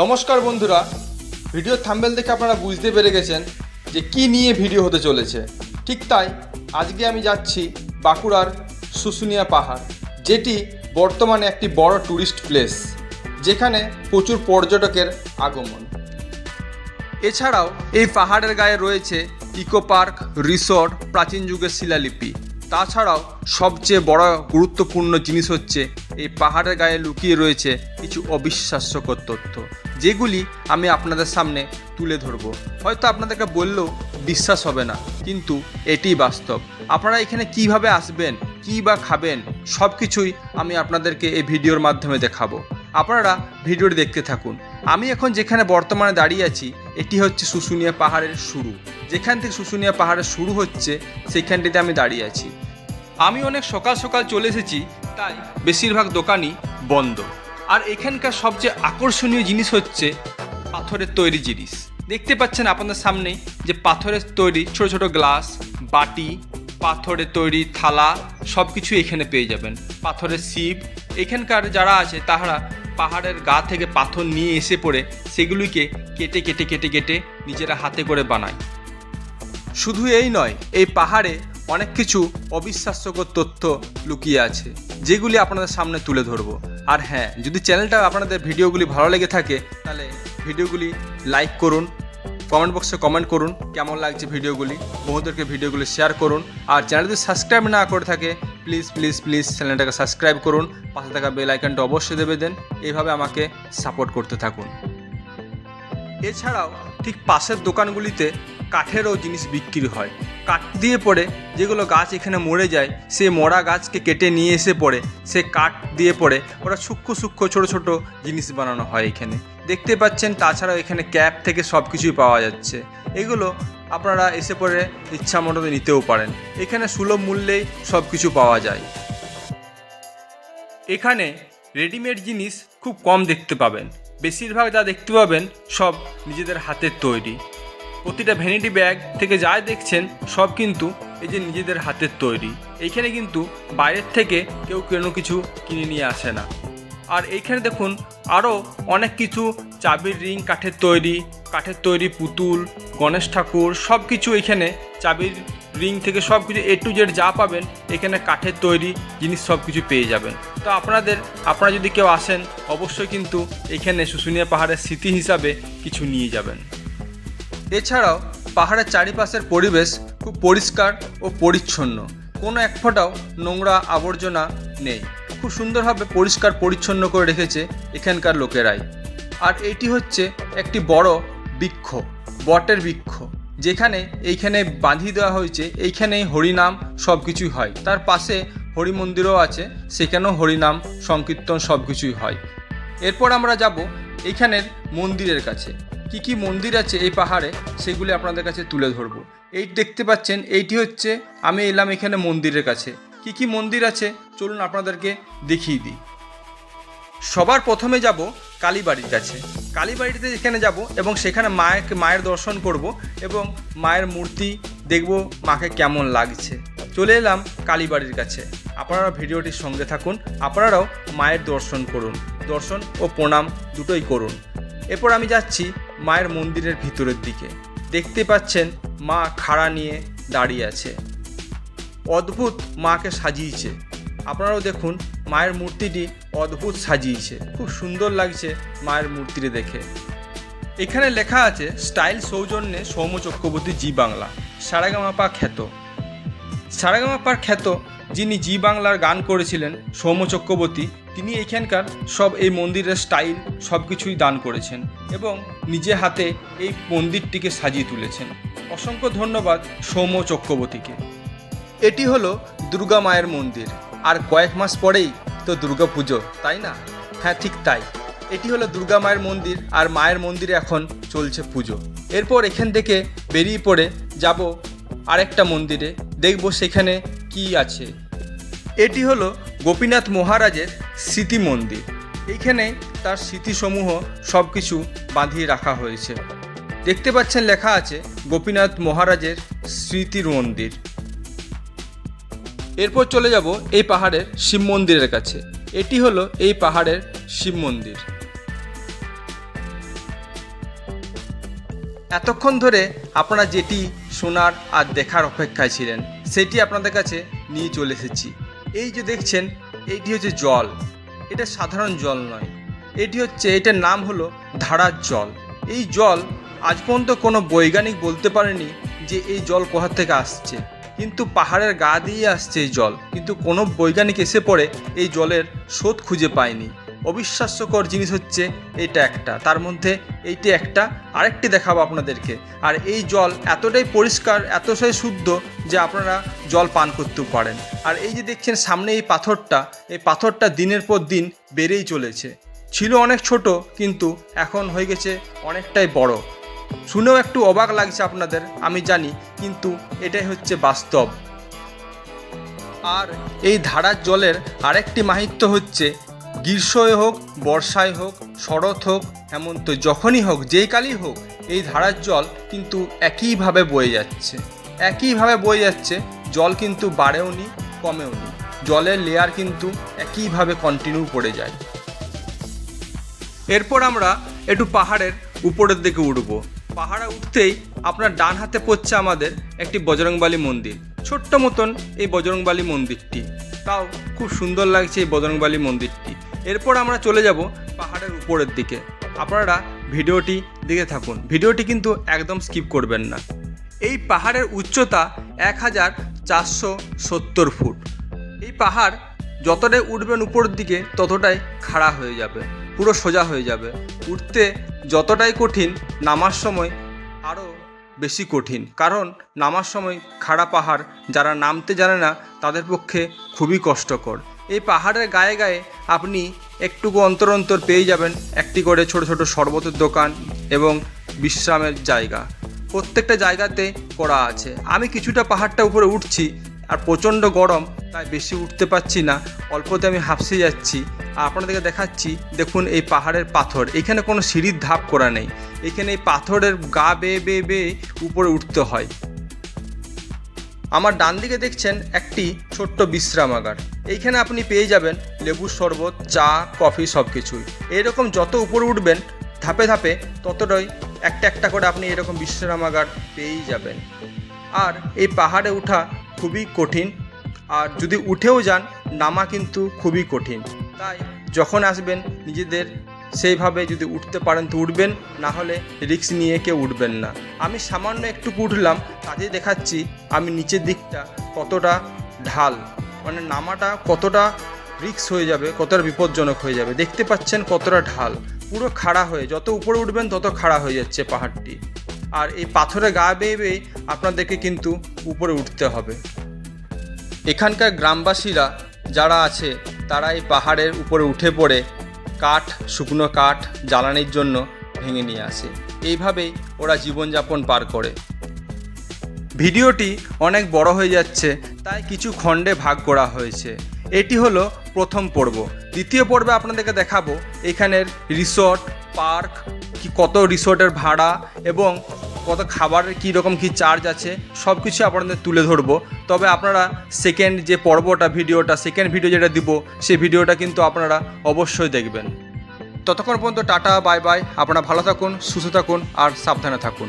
নমস্কার বন্ধুরা। Video thumbnail দেখে আপনারা বুঝতে পেরে গেছেন যে কি নিয়ে ভিডিও হতে চলেছে। ঠিক তাই আজকে আমি যাচ্ছি বাঁকুড়ার শুশুনিয়া পাহাড়, যেটি বর্তমানে একটি বড় ট্যুরিস্ট প্লেস যেখানে প্রচুর পর্যটকের আগমন। এছাড়াও এই পাহাড়ের গায়ে রয়েছে ইকো পার্ক রিসর্ট প্রাচীন যুগের শিলালিপি। তাছাড়াও সবচেয়ে বড় গুরুত্বপূর্ণ জিনিস হচ্ছে এই পাহাড়ের গায়ে লুকিয়ে রয়েছে কিছু অবিশ্বাস্যকর তথ্য, যেগুলি আমি আপনাদের সামনে তুলে ধরবো। হয়তো আপনাদেরকে বললেও বিশ্বাস হবে না, কিন্তু এটিই বাস্তব। আপনারা এখানে কীভাবে আসবেন, কী বা খাবেন সব কিছুই আমি আপনাদেরকে এই ভিডিওর মাধ্যমে দেখাবো। আপনারা ভিডিওটি দেখতে থাকুন। আমি এখন যেখানে বর্তমানে দাঁড়িয়ে আছি, এটি হচ্ছে শুশুনিয়া পাহাড়ের শুরু। যেখান থেকে শুশুনিয়া পাহাড়ের শুরু হচ্ছে সেইখানটিতে আমি দাঁড়িয়ে আছি। আমি অনেক সকাল সকাল চলে এসেছি, তাই বেশিরভাগ দোকানই বন্ধ। আর এখানকার সবচেয়ে আকর্ষণীয় জিনিস হচ্ছে পাথরের তৈরি জিনিস। দেখতে পাচ্ছেন আপনাদের সামনেই যে পাথরের তৈরি ছোট ছোট গ্লাস, বাটি, পাথরের তৈরি থালা সব কিছু এখানে পেয়ে যাবেন। পাথরের শিব এখানকার যারা আছে, তাহারা পাহাড়ের গা থেকে পাথর নিয়ে এসে পড়ে সেগুলিকে কেটে কেটে কেটে কেটে নিজেরা হাতে করে বানায়। শুধু এই নয়, এই পাহাড়ে অনেক কিছু অবিশ্বাস্যকর তথ্য লুকিয়ে আছে, যেগুলি আপনাদের সামনে তুলে ধরবো। আর হ্যাঁ যদি চ্যানেলটা আপনাদের ভিডিওগুলি ভালো লেগে থাকে, তাহলে ভিডিওগুলি লাইক করুন, কমেন্ট বক্সে কমেন্ট করুন, কেমন লাগছে ভিডিওগুলি, বন্ধুদেরকে ভিডিওগুলি শেয়ার করুন, আর চ্যানেল যদি সাবস্ক্রাইব না করে থাকে প্লিজ প্লিজ প্লিজ চ্যানেলটাকে সাবস্ক্রাইব করুন। পাশে থাকা বেল আইকনটা অবশ্যই দেবে দেন। এইভাবে আমাকে সাপোর্ট করতে থাকুন। এছাড়াও ঠিক পাশের দোকানগুলিতে কাঠেরও জিনিস বিক্রি হয়। কাঠ দিয়ে পড়ে যেগুলো গাছ এখানে মরে যায় সে মরা গাছকে কেটে নিয়ে এসে পড়ে সে কাঠ দিয়ে পড়ে ওরা সূক্ষ্ম সূক্ষ্ম, ছোটো ছোটো জিনিস বানানো হয় এখানে। দেখতে পাচ্ছেন তাছাড়াও এখানে ক্যাপ থেকে সব কিছুই পাওয়া যাচ্ছে। এগুলো আপনারা এসে পড়ে ইচ্ছা মতো নিতেও পারেন। এখানে সুলভ মূল্যেই সব কিছু পাওয়া যায়। এখানে রেডিমেড জিনিস খুব কম দেখতে পাবেন। বেশিরভাগ যা দেখতে পাবেন সব নিজেদের হাতের তৈরি। প্রতিটা ভ্যানিটি ব্যাগ থেকে যা দেখছেন সব কিন্তু এই যে নিজেদের হাতের তৈরি। এইখানে কিন্তু বাইরের থেকে কেউ কোনো কিছু কিনে নিয়ে আসে না। আর এইখানে দেখুন আরও অনেক কিছু চাবির রিং, কাঠের তৈরি কাঠের তৈরি পুতুল, গণেশ ঠাকুর সব কিছু এখানে চাবির রিং থেকে সব কিছু এ টু জেড যা পাবেন, এখানে কাঠের তৈরি জিনিস সব কিছু পেয়ে যাবেন। তো আপনাদের, আপনারা যদি কেউ আসেন, অবশ্যই কিন্তু এখানে শুশুনিয়া পাহাড়ের স্মৃতি হিসাবে কিছু নিয়ে যাবেন। এছাড়াও, পাহাড়ের চারিপাশের পরিবেশ খুব পরিষ্কার ও পরিচ্ছন্ন। কোনো এক ফোঁটাও নোংরা আবর্জনা নেই। খুব সুন্দরভাবে পরিষ্কার পরিচ্ছন্ন করে রেখেছে এখানকার লোকেরাই। আর এটি হচ্ছে একটি বড় বৃক্ষ, বটের বৃক্ষ, যেখানে এইখানে বাঁধিয়ে দেওয়া হয়েছে, এইখানেই হরিনাম সব কিছুই হয়। তার পাশে হরি মন্দিরও আছে, সেখানেও হরিনাম, সংকীর্তন সব কিছুই হয়। এরপর আমরা যাব এইখানের মন্দিরের কাছে। কি কি মন্দির আছে এই পাহাড়ে, সেগুলি আপনাদের কাছে তুলে ধরবো। এই দেখতে পাচ্ছেন, এইটি হচ্ছে, আমি এলাম এখানে মন্দিরের কাছে। কি কি মন্দির আছে, চলুন আপনাদেরকে দেখিয়ে দিই। সবার প্রথমে যাব কালীবাড়ির কাছে। কালীবাড়িতে এখানে যাব এবং সেখানে মায়ের মায়ের দর্শন করব এবং মায়ের মূর্তি দেখব মাকে কেমন লাগছে। চলে এলাম কালীবাড়ির কাছে। আপনারা ভিডিওটির সঙ্গে থাকুন, আপনারাও মায়ের দর্শন করুন। দর্শন ও প্রণাম দুটোই করুন। এরপর আমি যাচ্ছি মায়ের মন্দিরের ভিতরের দিকে। দেখতে পাচ্ছেন মা খাড়া নিয়ে দাঁড়িয়ে আছে। অদ্ভুত মাকে সাজিয়েছে। আপনারাও দেখুন মায়ের মূর্তিটি অদ্ভুত সাজিয়েছে। খুব সুন্দর লাগছে মায়ের মূর্তিটি দেখে। এখানে লেখা আছে, স্টাইল সৌজন্যে সৌম্য চক্রবর্তী জি বাংলা সারাগামাপা খ্যাত। সারাগামাপার খ্যাত যিনি জি বাংলার গান করেছিলেন, সৌম্য চক্রবর্তী, তিনি এখানকার সব এই মন্দিরের স্টাইল সব কিছুই দান করেছেন এবং নিজে হাতে এই মন্দিরটিকে সাজিয়ে তুলেছেন। অসংখ্য ধন্যবাদ সৌম্য চক্রবর্তীকে। এটি হলো দুর্গা মায়ের মন্দির। আর কয়েক মাস পরেই তো দুর্গা পুজো, তাই না? হ্যাঁ ঠিক তাই। এটি হলো দুর্গা মায়ের মন্দির আর মায়ের মন্দিরে এখন চলছে পুজো। এরপর এখান থেকে বেরিয়ে পড়ে যাব আরেকটা মন্দিরে। দেখব সেখানে কি আছে। এটি হলো গোপীনাথ মহারাজের স্মৃতি মন্দির। এইখানে তার স্মৃতিসমূহ সব কিছু বাঁধিয়ে রাখা হয়েছে। দেখতে পাচ্ছেন লেখা আছে গোপীনাথ মহারাজের স্মৃতির মন্দির। এরপর চলে যাব এই পাহাড়ের শিব মন্দিরের কাছে। এটি হলো এই পাহাড়ের শিব মন্দির। এতক্ষণ ধরে আপনারা যেটি শোনার আর দেখার অপেক্ষায় ছিলেন, সেটি আপনাদের কাছে নিয়ে চলে এসেছি। এই যে দেখছেন এইটি হচ্ছে জল। এটা সাধারণ জল নয়। এটি হচ্ছে, এটার নাম হলো ধারার জল। এই জল আজ পর্যন্ত কোনো বৈজ্ঞানিক বলতে পারেনি যে এই জল কোথা থেকে আসছে। কিন্তু পাহাড়ের গা দিয়ে আসছে এই জল। কিন্তু কোনো বৈজ্ঞানিক এসে পড়ে এই জলের স্রোত খুঁজে পায়নি। অবিশ্বাস্যকর জিনিস হচ্ছে এটা একটা। তার মধ্যে এইটি একটা, আরেকটি দেখাবো আপনাদেরকে। আর এই জল এতটাই পরিষ্কার, এতটাই শুদ্ধ যে আপনারা জল পান করতেও পারেন। আর এই যে দেখছেন সামনে এই পাথরটা এই পাথরটা দিনের পর দিন বেড়েই চলেছে। ছিল অনেক ছোট, কিন্তু এখন হয়ে গেছে অনেকটাই বড়। শুনেও একটু অবাক লাগছে আপনাদের, আমি জানি কিন্তু এটাই হচ্ছে বাস্তব। আর এই ধারার জলের আরেকটি মাহিত্য হচ্ছে, গ্রীষ্মই হোক বর্ষায় হোক, শরৎ হোক, হেমন্ত যখনই হোক, যেই কালই হোক, এই ধারার জল কিন্তু একইভাবে বয়ে যাচ্ছে। একইভাবে বয়ে যাচ্ছে, জল কিন্তু বাড়েও নি, কমেও নি। জলের লেয়ার কিন্তু একইভাবে কন্টিনিউ পড়ে যায়। এরপর আমরা একটু পাহাড়ের উপরের দিকে উঠব। পাহাড়ে উঠতেই আপনার ডান হাতে পড়ছে আমাদের একটি বজরংবালী মন্দির। ছোট্ট মতন এই বজরংবালী মন্দিরটি। তাও খুব সুন্দর লাগছে এই বজরংবালী মন্দিরটি। এরপর আমরা চলে যাব পাহাড়ের উপরের দিকে। আপনারা ভিডিওটি দেখে থাকুন। ভিডিওটি কিন্তু একদম স্কিপ করবেন না। এই পাহাড়ের উচ্চতা এক হাজার চারশো সত্তর ফুট। এই পাহাড় যতটাই উঠবেন উপরের দিকে, ততটাই খাড়া হয়ে যাবে, পুরো সোজা হয়ে যাবে। উঠতে যতটাই কঠিন, নামার সময় আরও বেশি কঠিন। কারণ নামার সময় খাড়া পাহাড়, যারা নামতে জানে না, তাদের পক্ষে খুবই কষ্টকর। এই পাহাড়ের গায়ে গায়ে আপনি একটুকু অন্তর অন্তর পেয়ে যাবেন একটি করে ছোট ছোট শরবতের দোকান এবং বিশ্রামের জায়গা। প্রত্যেকটা জায়গাতে করা আছে। আমি কিছুটা পাহাড়টা উপরে উঠছি, আর প্রচণ্ড গরম তাই বেশি উঠতে পারছি না, অল্পতে আমি হাঁপসে যাচ্ছি। আর আপনাদেরকে দেখাচ্ছি, দেখুন এই পাহাড়ের পাথর। এখানে কোনো সিঁড়ির ধাপ করা নেই। এখানে এই পাথরের গা বেয়ে বেয়ে বেয়ে উপরে উঠতে হয়। আমার ডান দিকে দেখছেন একটি ছোট্ট বিশ্রামাগার। এইখানে আপনি পেয়ে যাবেন লেবুর শরবত, চা, কফি সব কিছুই এরকম যত উপরে উঠবেন, ধাপে ধাপে ততটাই একটা একটা করে আপনি এরকম বিশ্রামাগার পেয়েই যাবেন। আর এই পাহাড়ে ওঠা খুবই কঠিন আর যদি উঠেও যান, নামা কিন্তু খুবই কঠিন। তাই যখন আসবেন, নিজেদের সেইভাবে যদি উঠতে পারেন তো উঠবেন, না হলে রিস্ক নিয়ে কেউ উঠবেন না। আমি সামান্য একটু উঠলাম, তাতেই দেখাচ্ছি আমি নিচের দিকটা কতটা ঢাল। মানে নামাটা কতটা রিক্স হয়ে যাবে, কতটা বিপজ্জনক হয়ে যাবে। দেখতে পাচ্ছেন কতটা ঢাল। পুরো খাড়া হয়ে, যত উপরে উঠবেন, তত খাড়া হয়ে যাচ্ছে পাহাড়টি। আর এই পাথরে গা বেয়ে বেয়ে আপনাদেরকে কিন্তু উপরে উঠতে হবে। এখানকার গ্রামবাসীরা যারা আছে তারা এই পাহাড়ের উপরে উঠে পড়ে কাঠ, শুকনো কাঠ জ্বালানির জন্য ভেঙে নিয়ে আসে। এইভাবেই ওরা জীবনযাপন পার করে। ভিডিওটি অনেক বড় হয়ে যাচ্ছে, তাই কিছু খণ্ডে ভাগ করা হয়েছে। এটি হলো প্রথম পর্ব। দ্বিতীয় পর্বে আপনাদেরকে দেখাবো এখানের রিসর্ট, পার্ক, কি কত রিসর্টের ভাড়া এবং কত খাবার, কী রকম, কী চার্জ আছে সব কিছু আপনাদের তুলে ধরবো। তবে আপনারা সেকেন্ড যে পর্বটা, ভিডিওটা সেকেন্ড ভিডিও যেটা দিব, সেই ভিডিওটা কিন্তু আপনারা অবশ্যই দেখবেন। ততক্ষণ পর্যন্ত টাটা বাই বাই আপনারা ভালো থাকুন, সুস্থ থাকুন, আর সাবধানে থাকুন।